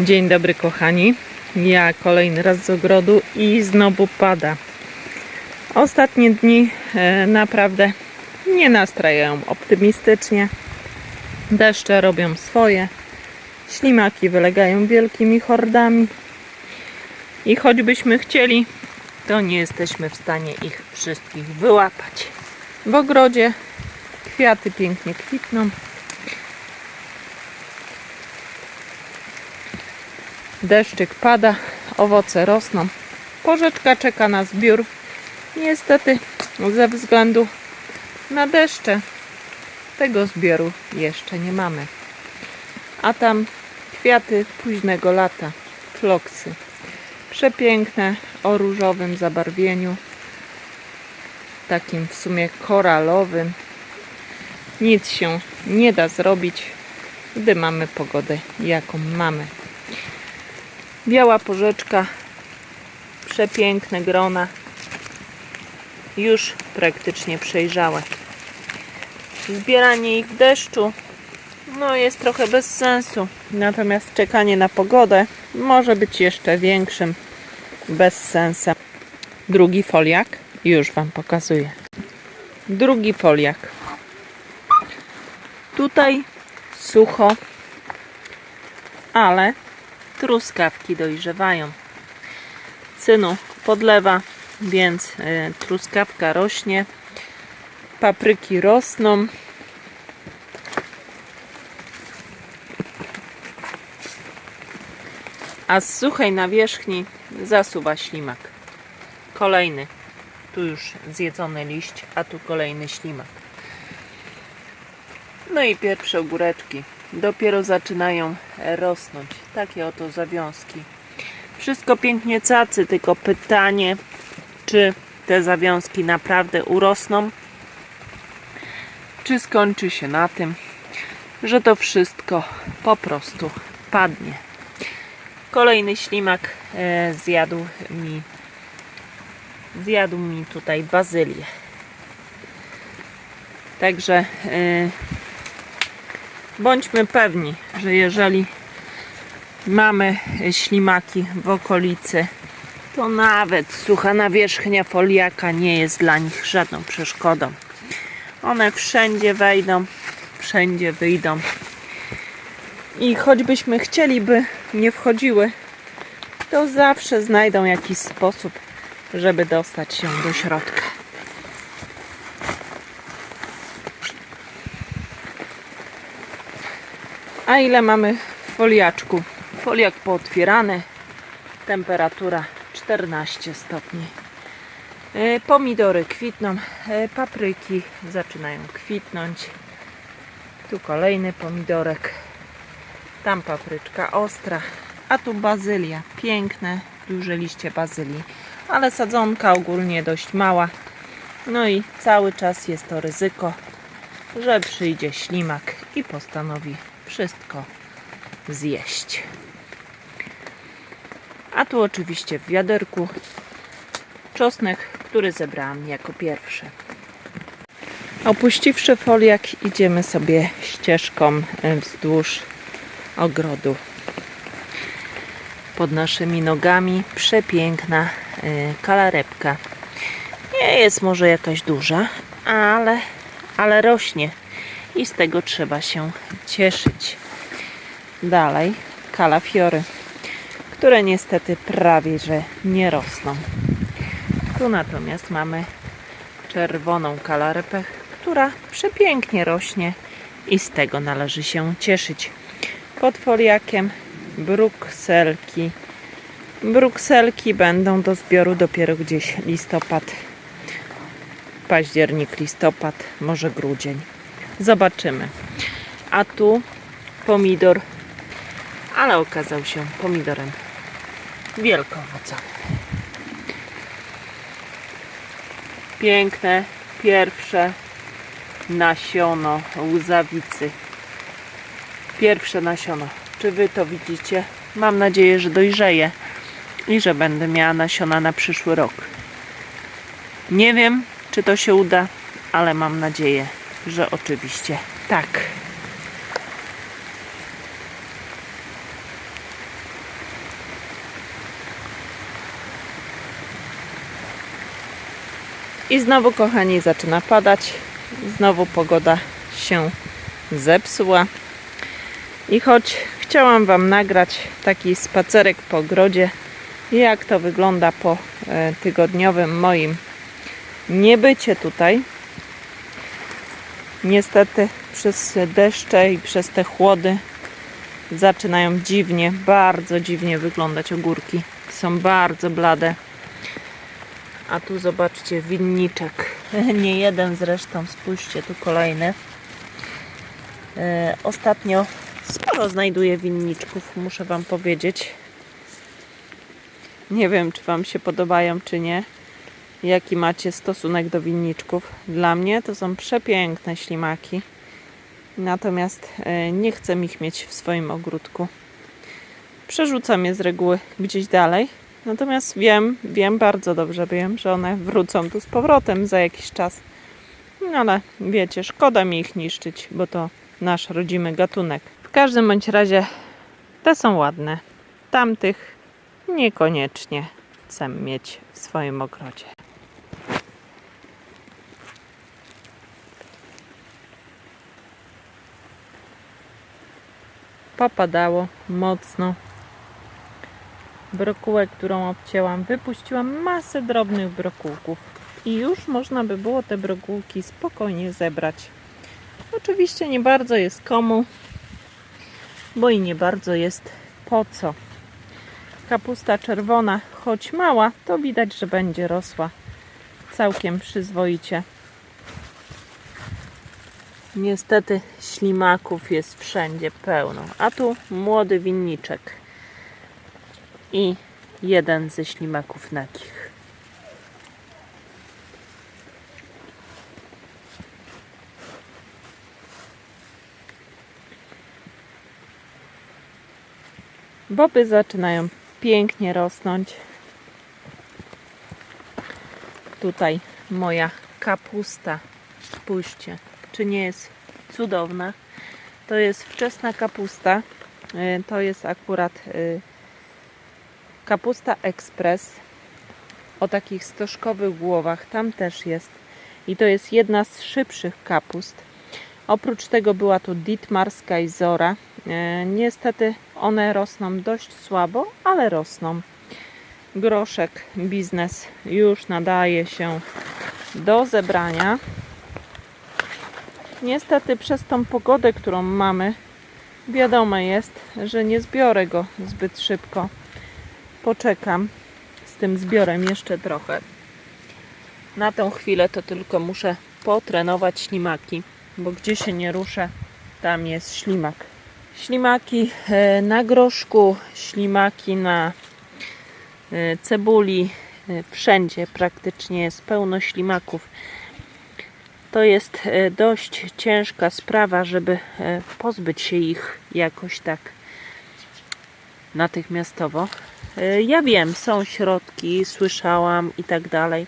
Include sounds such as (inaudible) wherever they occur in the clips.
Dzień dobry kochani. Ja kolejny raz z ogrodu i znowu pada. Ostatnie dni e, naprawdę nie nastrajają optymistycznie. Deszcze robią swoje. Ślimaki wylegają wielkimi hordami. I choćbyśmy chcieli, to nie jesteśmy w stanie ich wszystkich wyłapać. W ogrodzie kwiaty pięknie kwitną. Deszczyk pada, owoce rosną. Porzeczka czeka na zbiór. Niestety, ze względu na deszcze, tego zbioru jeszcze nie mamy. A tam kwiaty późnego lata, floksy. Przepiękne, o różowym zabarwieniu. Takim w sumie koralowym. Nic się nie da zrobić, gdy mamy pogodę, jaką mamy. Biała porzeczka, przepiękne grona, już praktycznie przejrzałe. Zbieranie ich w deszczu no jest trochę bez sensu, natomiast czekanie na pogodę może być jeszcze większym bezsensem. Drugi foliak, już Wam pokazuję. Drugi foliak. Tutaj sucho, ale truskawki dojrzewają. Synu podlewa, więc y, truskawka rośnie. Papryki rosną. A z suchej nawierzchni zasuwa ślimak. Kolejny. Tu już zjedzony liść, a tu kolejny ślimak. No i pierwsze ogóreczki dopiero zaczynają rosnąć. Takie oto zawiązki. Wszystko pięknie cacy, tylko pytanie, czy te zawiązki naprawdę urosną, czy skończy się na tym, że to wszystko po prostu padnie. Kolejny ślimak e, zjadł mi zjadł mi tutaj bazylię. Także e, bądźmy pewni, że jeżeli mamy ślimaki w okolicy, to nawet sucha nawierzchnia foliaka nie jest dla nich żadną przeszkodą. One wszędzie wejdą, wszędzie wyjdą. I choćbyśmy chcieli, by nie wchodziły, to zawsze znajdą jakiś sposób, żeby dostać się do środka. A ile mamy w foliaczku? Foliak pootwierany, temperatura 14 stopni. E, Pomidory kwitną, e, papryki zaczynają kwitnąć. Tu kolejny pomidorek, tam papryczka ostra, a tu bazylia. Piękne, duże liście bazylii, ale sadzonka ogólnie dość mała. No i cały czas jest to ryzyko, że przyjdzie ślimak i postanowi wszystko zjeść. A tu oczywiście w wiaderku czosnek, który zebrałam jako pierwszy. Opuściwszy foliak, idziemy sobie ścieżką e, wzdłuż ogrodu. Pod naszymi nogami przepiękna e, kalarepka. Nie jest może jakaś duża, ale, ale rośnie i z tego trzeba się cieszyć. Dalej kalafiory, które niestety prawie że nie rosną. Tu natomiast mamy czerwoną kalarepę, która przepięknie rośnie i z tego należy się cieszyć. Pod foliakiem brukselki. Brukselki będą do zbioru dopiero gdzieś listopad, październik, listopad, może grudzień. Zobaczymy. A tu pomidor, ale okazał się pomidorem wielkowocowym. Piękne pierwsze nasiono łzawicy. Pierwsze nasiono. Czy wy to widzicie? Mam nadzieję, że dojrzeje i że będę miała nasiona na przyszły rok. Nie wiem, czy to się uda, ale mam nadzieję, że oczywiście tak. I znowu, kochani, zaczyna padać. Znowu pogoda się zepsuła. I choć chciałam Wam nagrać taki spacerek po ogrodzie, jak to wygląda po e, tygodniowym moim niebycie tutaj, niestety przez deszcze i przez te chłody zaczynają dziwnie, bardzo dziwnie wyglądać ogórki. Są bardzo blade. A tu zobaczcie, winniczek. (laughs) Nie jeden zresztą, spójrzcie, tu kolejny. E, Ostatnio sporo znajduję winniczków, muszę Wam powiedzieć. Nie wiem, czy Wam się podobają, czy nie. Jaki macie stosunek do winniczków? Dla mnie to są przepiękne ślimaki. Natomiast e, nie chcę ich mieć w swoim ogródku. Przerzucam je z reguły gdzieś dalej. Natomiast wiem, wiem bardzo dobrze wiem, że one wrócą tu z powrotem za jakiś czas. No ale wiecie, szkoda mi ich niszczyć, bo to nasz rodzimy gatunek. W każdym bądź razie te są ładne. Tamtych niekoniecznie chcę mieć w swoim ogrodzie. Popadało mocno. Brokułę, którą obcięłam, wypuściłam masę drobnych brokułków. I już można by było te brokułki spokojnie zebrać. Oczywiście nie bardzo jest komu, bo i nie bardzo jest po co. Kapusta czerwona, choć mała, to widać, że będzie rosła całkiem przyzwoicie. Niestety ślimaków jest wszędzie pełno, a tu młody winniczek i jeden ze ślimaków nagich. Boby zaczynają pięknie rosnąć. Tutaj moja kapusta. Spójrzcie, czy nie jest cudowna. To jest wczesna kapusta. Y, To jest akurat y, kapusta ekspres o takich stożkowych głowach. Tam też jest. I to jest jedna z szybszych kapust. Oprócz tego była tu Ditmarska i Zora. E, Niestety one rosną dość słabo, ale rosną. Groszek biznes już nadaje się do zebrania. Niestety przez tą pogodę, którą mamy, wiadome jest, że nie zbiorę go zbyt szybko. Poczekam z tym zbiorem jeszcze trochę. Na tą chwilę to tylko muszę potrenować ślimaki, bo gdzie się nie ruszę, tam jest ślimak. Ślimaki e, na groszku, ślimaki na e, cebuli, e, wszędzie praktycznie jest pełno ślimaków. To jest e, dość ciężka sprawa, żeby e, pozbyć się ich jakoś tak natychmiastowo. E, Ja wiem, są środki, słyszałam i tak dalej.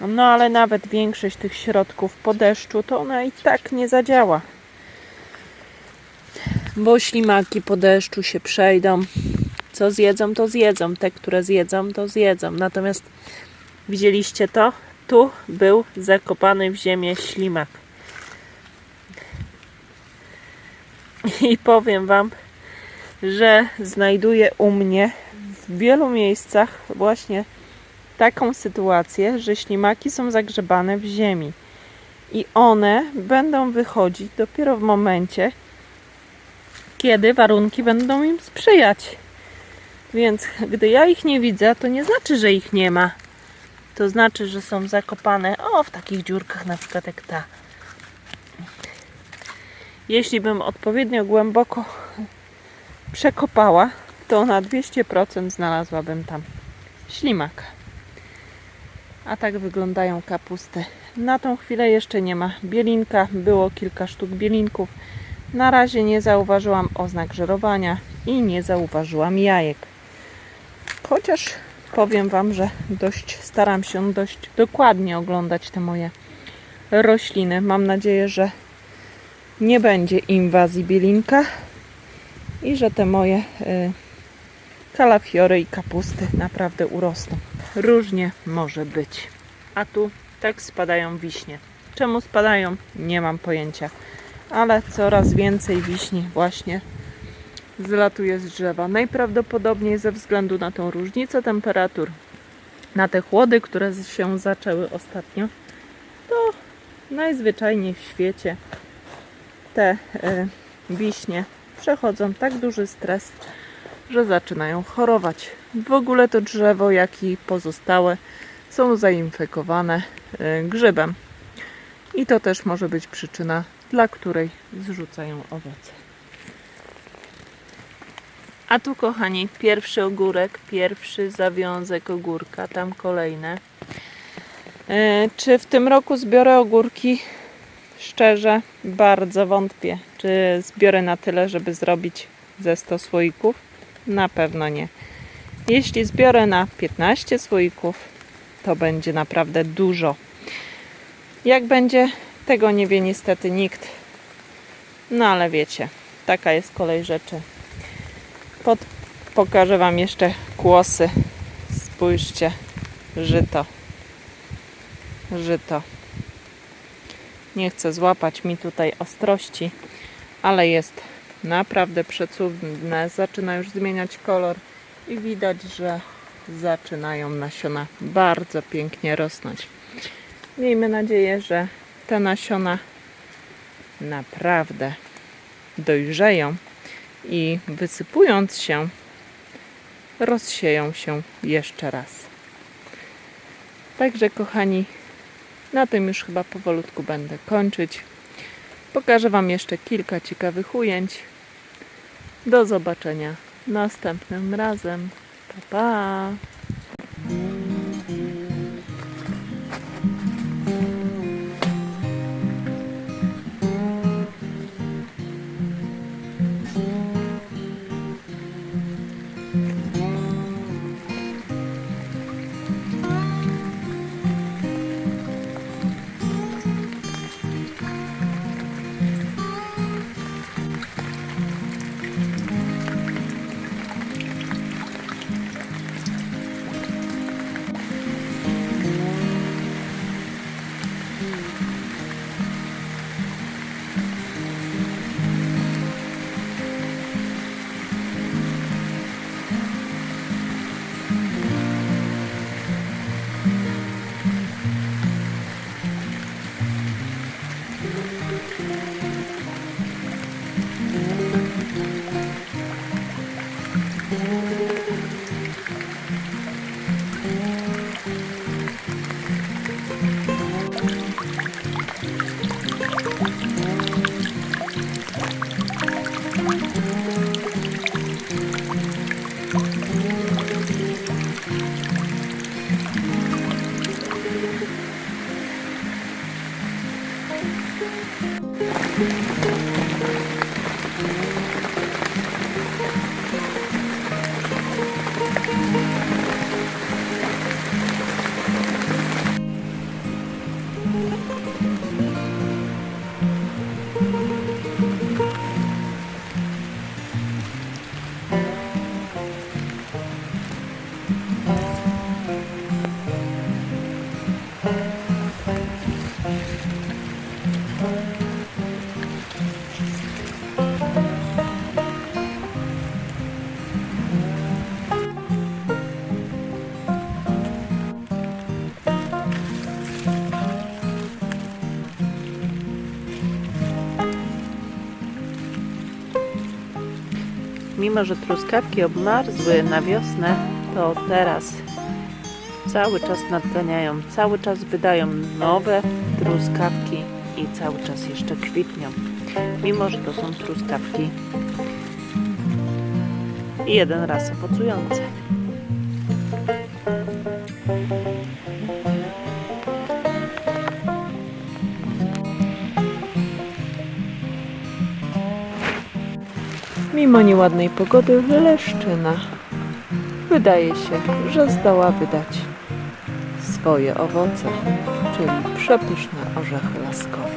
No ale nawet większość tych środków po deszczu to ona i tak nie zadziała. Bo ślimaki po deszczu się przejdą. Co zjedzą, to zjedzą. Te, które zjedzą, to zjedzą. Natomiast widzieliście to? Tu był zakopany w ziemię ślimak. I powiem Wam, że znajduję u mnie w wielu miejscach właśnie taką sytuację, że ślimaki są zagrzebane w ziemi. I one będą wychodzić dopiero w momencie, kiedy warunki będą im sprzyjać. Więc gdy ja ich nie widzę, to nie znaczy, że ich nie ma. To znaczy, że są zakopane o w takich dziurkach, na przykład jak ta. Jeśli bym odpowiednio głęboko przekopała, to na 200% znalazłabym tam ślimaka. A tak wyglądają kapusty. Na tą chwilę jeszcze nie ma bielinka. Było kilka sztuk bielinków. Na razie nie zauważyłam oznak żerowania i nie zauważyłam jajek. Chociaż powiem Wam, że dość staram się dość dokładnie oglądać te moje rośliny. Mam nadzieję, że nie będzie inwazji bielinka i że te moje y, kalafiory i kapusty naprawdę urosną. Różnie może być. A tu tak spadają wiśnie. Czemu spadają? Nie mam pojęcia. Ale coraz więcej wiśni właśnie zlatuje z drzewa. Najprawdopodobniej ze względu na tą różnicę temperatur, na te chłody, które się zaczęły ostatnio, to najzwyczajniej w świecie te e, wiśnie przechodzą tak duży stres, że zaczynają chorować. W ogóle to drzewo, jak i pozostałe są zainfekowane e, grzybem. I to też może być przyczyna, dla której zrzucają owoce. A tu, kochani, pierwszy ogórek, pierwszy zawiązek ogórka, tam kolejne. E, Czy w tym roku zbiorę ogórki? Szczerze, bardzo wątpię. Czy zbiorę na tyle, żeby zrobić ze 100 słoików? Na pewno nie. Jeśli zbiorę na 15 słoików, to będzie naprawdę dużo. Jak będzie, tego nie wie niestety nikt. No ale wiecie, taka jest kolej rzeczy. Pod, pokażę Wam jeszcze kłosy. Spójrzcie, żyto. Żyto. Nie chcę złapać mi tutaj ostrości, ale jest naprawdę przecudne. Zaczyna już zmieniać kolor i widać, że zaczynają nasiona bardzo pięknie rosnąć. Miejmy nadzieję, że te nasiona naprawdę dojrzeją i wysypując się, rozsieją się jeszcze raz. Także, kochani, na tym już chyba powolutku będę kończyć. Pokażę Wam jeszcze kilka ciekawych ujęć. Do zobaczenia następnym razem. Pa, pa! Mimo, że truskawki obmarzły na wiosnę, to teraz cały czas nadganiają, cały czas wydają nowe truskawki i cały czas jeszcze kwitnią. Mimo, że to są truskawki jeden raz owocujące. Mimo nieładnej pogody, leszczyna wydaje się, że zdoła wydać swoje owoce, czyli przepyszne orzechy laskowe.